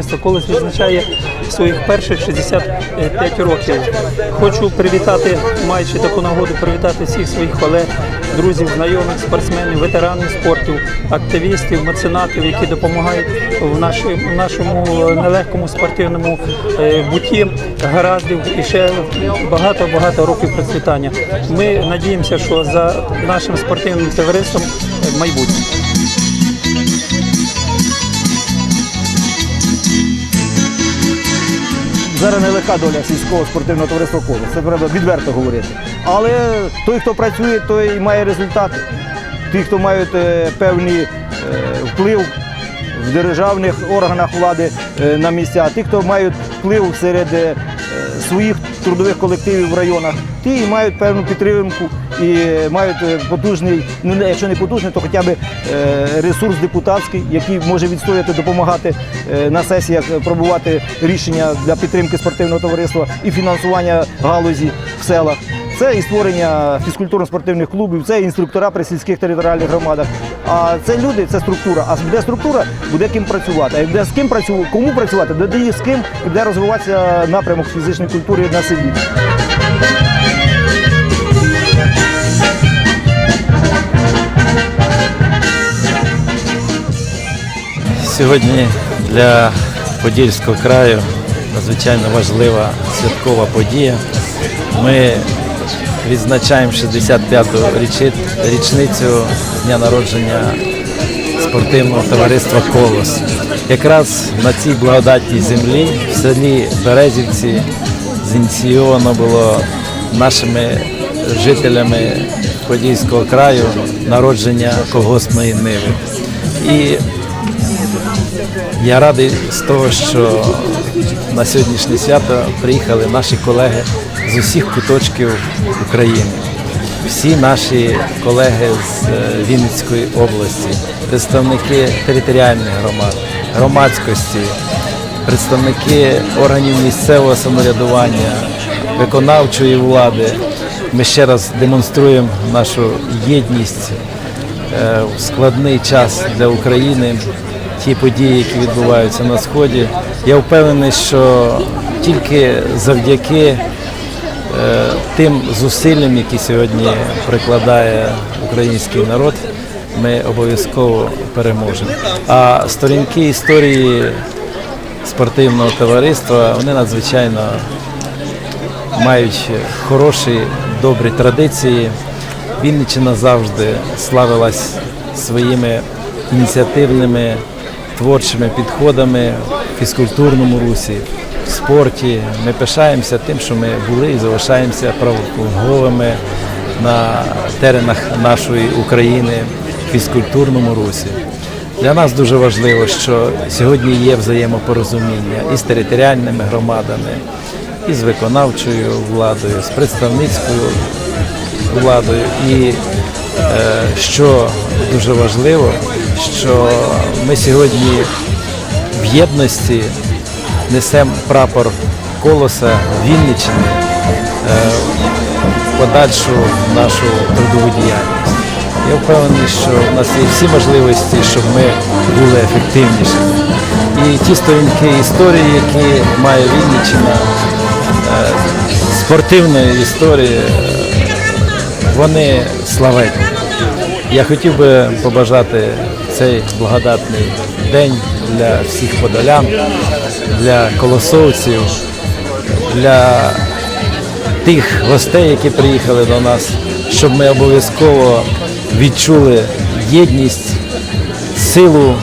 товариство «Колос» відзначає своїх перших 65 років. Хочу привітати, маючи таку нагоду, привітати всіх своїх колег, друзів, знайомих, спортсменів, ветеранів спорту, активістів, меценатів, які допомагають в, нашій, в нашому нелегкому спортивному е, буті, гараздів і ще багато-багато років процвітання. Ми надіємося, що за нашим спортивним товариством е, майбутнє. Зараз нелегка доля сільського спортивного товариства коло. Це треба відверто говорити. Але той, хто працює, той має результати. Ті, хто мають е, певний е, вплив в державних органах влади е, на місця, ті, хто мають вплив серед своїх трудових колективів в районах, ті і мають певну підтримку і мають е, потужний, ну якщо не потужний, то хоча б е, ресурс депутатський, який може відстояти, допомагати е, на сесіях пробувати рішення для підтримки спортивного товариства і фінансування галузі в селах. Це і створення фізкультурно-спортивних клубів, це інструктора при сільських територіальних громадах. А це люди, це структура. А буде структура, буде ким працювати. А буде з ким працювати, кому працювати, і з ким і буде розвиватися напрямок фізичної культури на селі. Сьогодні для Подільського краю надзвичайно важлива святкова подія. Ми відзначаємо 65-ту річи- річницю дня народження спортивного товариства Колос. Якраз на цій благодатній землі в селі Березівці зініційовано було нашими жителями Подільського краю народження колгоспної ниви. І я радий з того, що на сьогоднішнє свято приїхали наші колеги з усіх куточків України. Всі наші колеги з е, Вінницької області, представники територіальних громад, громадськості, представники органів місцевого самоврядування, виконавчої влади. Ми ще раз демонструємо нашу єдність е, в складний час для України, ті події, які відбуваються на сході. Я впевнений, що тільки завдяки тим зусиллям, які сьогодні прикладає український народ, ми обов'язково переможемо. А сторінки історії спортивного товариства вони надзвичайно мають хороші, добрі традиції. Вінниччина завжди славилась своїми ініціативними творчими підходами в фізкультурному русі, спорті. Ми пишаємося тим, що ми були і залишаємося правополуговими на теренах нашої України в фізкультурному русі. Для нас дуже важливо, що сьогодні є взаємопорозуміння і з територіальними громадами, і з виконавчою владою, з представницькою владою. І е, що дуже важливо, що ми сьогодні в єдності несемо прапор колоса Вінниччини е, подальшу нашу трудову діяльність. Я впевнений, що в нас є всі можливості, щоб ми були ефективнішими. І ті сторінки історії, які має Вінниччина, е, спортивної історії, е, вони славетні. Я хотів би побажати цей благодатний день для всіх подолян, для колосовців, для тих гостей, які приїхали до нас, щоб ми обов'язково відчули єдність, силу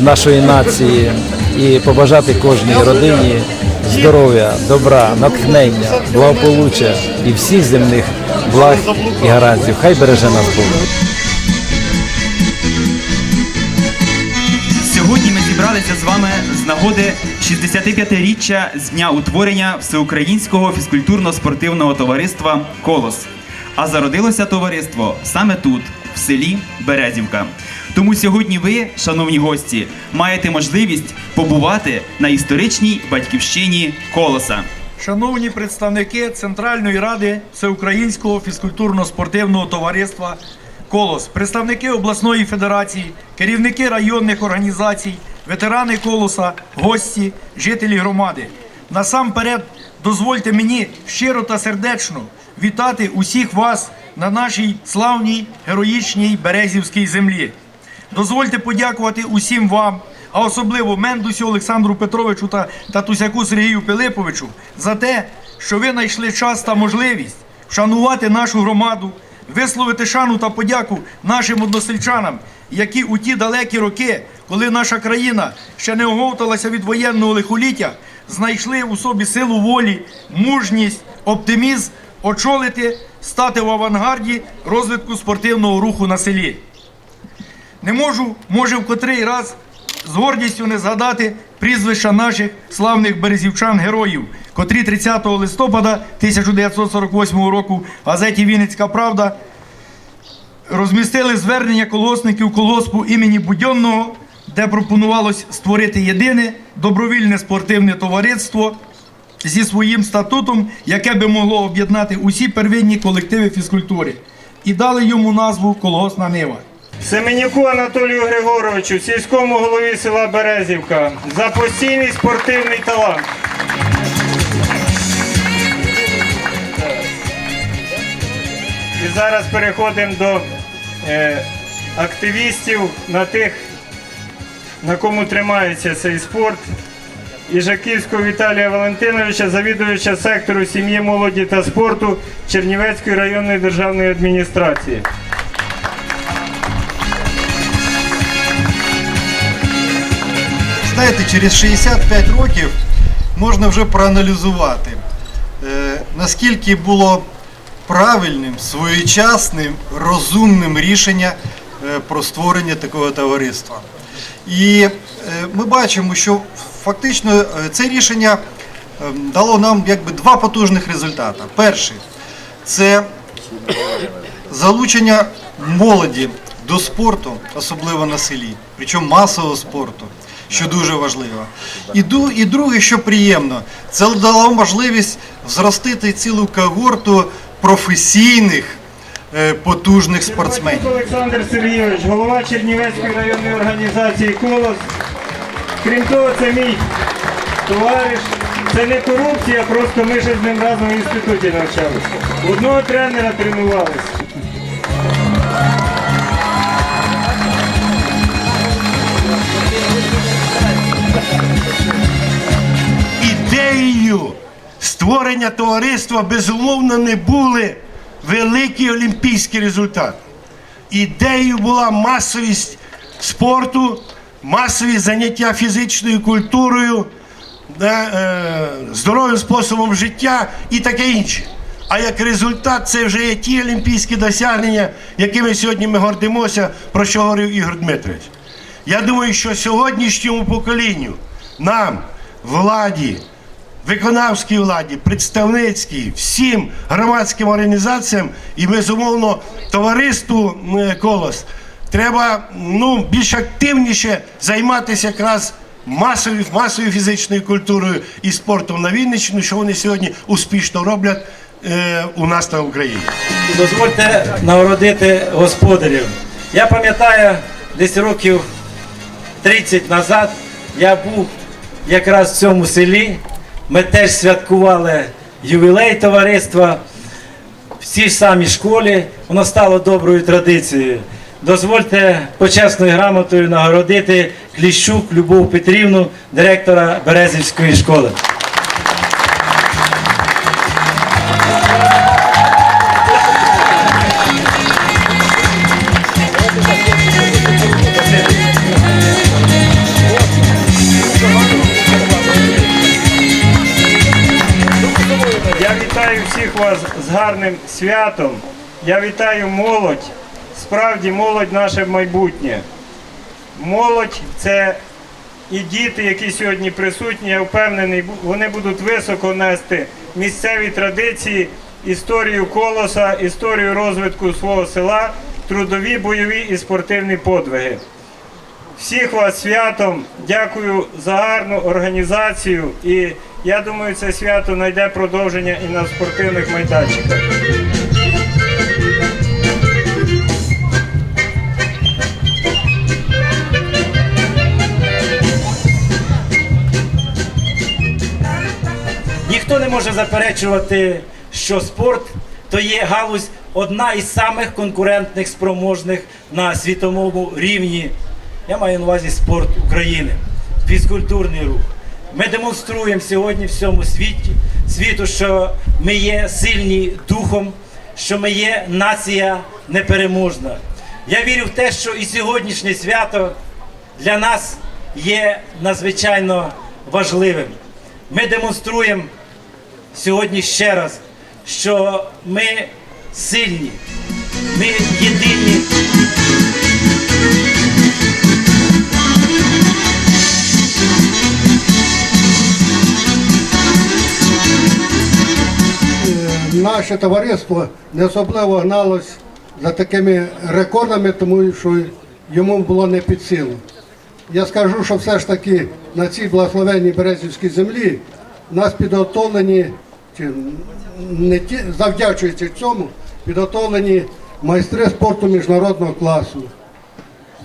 нашої нації і побажати кожній родині здоров'я, добра, натхнення, благополуччя і всіх земних благ і гарантів. Хай береже нас Бог. Зібралися з вами з нагоди 65-річчя з дня утворення Всеукраїнського фізкультурно-спортивного товариства Колос. А зародилося товариство саме тут, в селі Березівка. Тому сьогодні ви, шановні гості, маєте можливість побувати на історичній батьківщині Колоса. Шановні представники Центральної ради Всеукраїнського фізкультурно-спортивного товариства Колос, представники обласної федерації, керівники районних організацій, ветерани колоса, гості, жителі громади. Насамперед, дозвольте мені щиро та сердечно вітати усіх вас на нашій славній героїчній Березівській землі. Дозвольте подякувати усім вам, а особливо Мендусю Олександру Петровичу та Татусяку Сергію Пилиповичу за те, що ви знайшли час та можливість вшанувати нашу громаду, висловити шану та подяку нашим односельчанам, які у ті далекі роки, коли наша країна ще не оговталася від воєнного лихоліття, знайшли у собі силу волі, мужність, оптимізм очолити, стати в авангарді розвитку спортивного руху на селі. Не можу, може, в котрий раз з гордістю не згадати прізвища наших славних березівчан-героїв, котрі 30 листопада 1948 року в газеті Вінницька Правда розмістили звернення колгоспників колгоспу імені Будьонного, де пропонувалось створити єдине добровільне спортивне товариство зі своїм статутом, яке би могло об'єднати усі первинні колективи фізкультури. І дали йому назву Колгосна Нива. Семенюку Анатолію Григоровичу, сільському голові села Березівка, за постійний спортивний талант. І зараз переходимо до е, активістів на тих, на кому тримається цей спорт. Іжаківського Віталія Валентиновича, завідувача сектору сім'ї, молоді та спорту Чернівецької районної державної адміністрації. Знаєте, через 65 років можна вже проаналізувати, е, наскільки було правильним, своєчасним, розумним рішення е, про створення такого товариства. І е, ми бачимо, що фактично це рішення е, дало нам якби два потужних результати. Перший це залучення молоді до спорту, особливо на селі, причому масового спорту, що дуже важливо. І, і друге, що приємно, це дало можливість зростити цілу когорту професійних е, потужних спортсменів. Олександр Сергійович, голова Чернівецької районної організації Колос. Крім того, це мій товариш. Це не корупція, просто ми ще з ним разом в інституті навчалися. Одного тренера тренувалися. Ідеєю створення товариства безумовно не були великі олімпійські результати. Ідеєю була масовість спорту, масові заняття фізичною культурою, е, здоровим способом життя і таке інше. А як результат, це вже є ті олімпійські досягнення, якими сьогодні ми гордимося, про що говорив Ігор Дмитрович. Я думаю, що сьогоднішньому поколінню нам, владі, виконавській владі, представницькій, всім громадським організаціям і безумовно товариству колос треба ну, більш активніше займатися якраз масовою, масовою фізичною культурою і спортом на Вінниччині, що вони сьогодні успішно роблять е, у нас на Україні. дозвольте нагородити господарів. Я пам'ятаю, десь років 30 назад я був якраз в цьому селі. Ми теж святкували ювілей товариства в цій самій школі. Воно стало доброю традицією. Дозвольте почесною грамотою нагородити Кліщук Любов Петрівну, директора Березівської школи. Гарним святом. Я вітаю молодь. Справді молодь наше майбутнє. Молодь це і діти, які сьогодні присутні, я впевнений, вони будуть високо нести місцеві традиції, історію колоса, історію розвитку свого села, трудові, бойові і спортивні подвиги. Всіх вас святом. Дякую за гарну організацію. І я думаю, це свято знайде продовження і на спортивних майданчиках. Ніхто не може заперечувати, що спорт то є галузь одна із самих конкурентних спроможних на світовому рівні. Я маю на увазі спорт України, фізкультурний рух. Ми демонструємо сьогодні всьому світі, світу, що ми є сильні духом, що ми є нація непереможна. Я вірю в те, що і сьогоднішнє свято для нас є надзвичайно важливим. Ми демонструємо сьогодні ще раз, що ми сильні, ми єдині. Наше товариство не особливо гналось за такими рекордами, тому що йому було не під силу. Я скажу, що все ж таки на цій благословенній Березівській землі нас підготовлені, не ті, завдячуючи цьому, підготовлені майстри спорту міжнародного класу.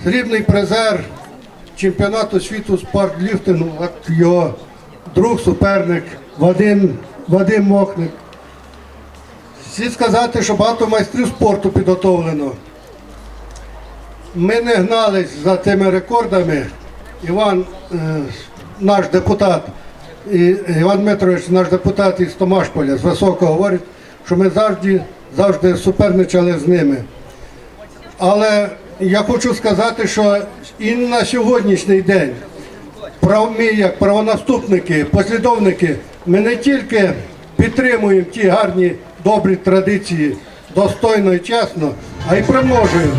Срібний призер чемпіонату світу з його друг, суперник Вадим, Вадим Мохник. Слід сказати, що багато майстрів спорту підготовлено. Ми не гнались за тими рекордами. Іван, е, наш депутат, Іван Дмитрович, наш депутат із Томашполя, з Високого говорить, що ми завжди, завжди суперничали з ними. Але я хочу сказати, що і на сьогоднішній день ми, як правонаступники, послідовники, ми не тільки підтримуємо ті гарні добрі традиції достойно і чесно, а й примножуємо.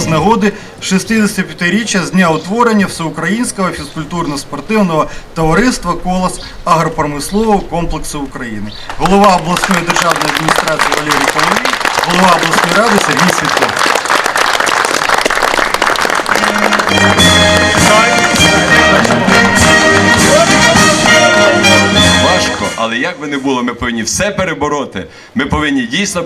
З нагоди 65-річчя з дня утворення Всеукраїнського фізкультурно-спортивного товариства Колос агропромислового комплексу України. Голова обласної державної адміністрації Валерій Павлій, голова обласної ради Сергій Світлов. Важко, але як би не було, ми повинні все перебороти. Ми повинні дійсно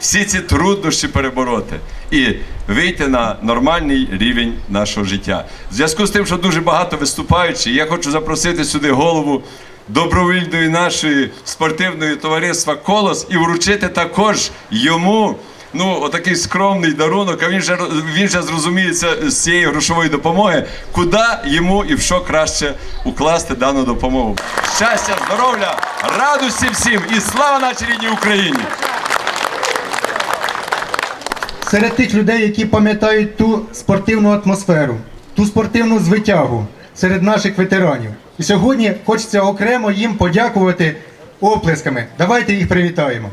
всі ці труднощі перебороти і вийти на нормальний рівень нашого життя. В зв'язку з тим, що дуже багато виступаючих, я хочу запросити сюди голову добровільної нашої спортивної товариства Колос і вручити також йому. Ну, отакий скромний дарунок, а він же він же зрозуміється з цієї грошової допомоги, куди йому і в що краще укласти дану допомогу. Щастя, здоров'я, радості всім і слава нашій рідній Україні! серед тих людей, які пам'ятають ту спортивну атмосферу, ту спортивну звитягу серед наших ветеранів. І сьогодні хочеться окремо їм подякувати оплесками. Давайте їх привітаємо.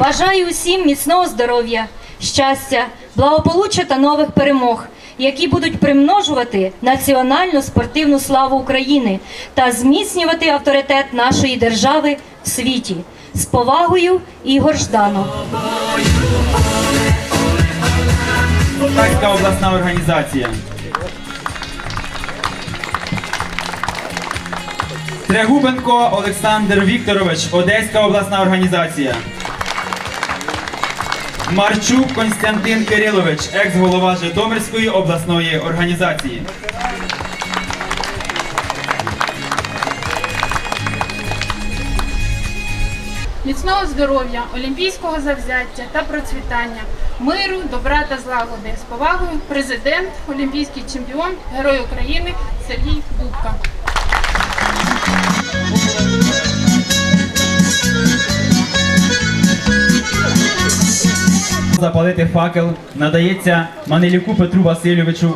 Бажаю усім міцного здоров'я, щастя, благополуччя та нових перемог, які будуть примножувати національну спортивну славу України та зміцнювати авторитет нашої держави в світі. З повагою Ігор Жданов. Полтавська обласна організація. Трягубенко Олександр Вікторович, Одеська обласна організація. Марчук Константин Кирилович, екс-голова Житомирської обласної організації. Міцного здоров'я, олімпійського завзяття та процвітання, миру, добра та злагоди. З повагою президент, олімпійський чемпіон, герой України Сергій Дубка. Запалити факел надається Манелюку Петру Васильовичу.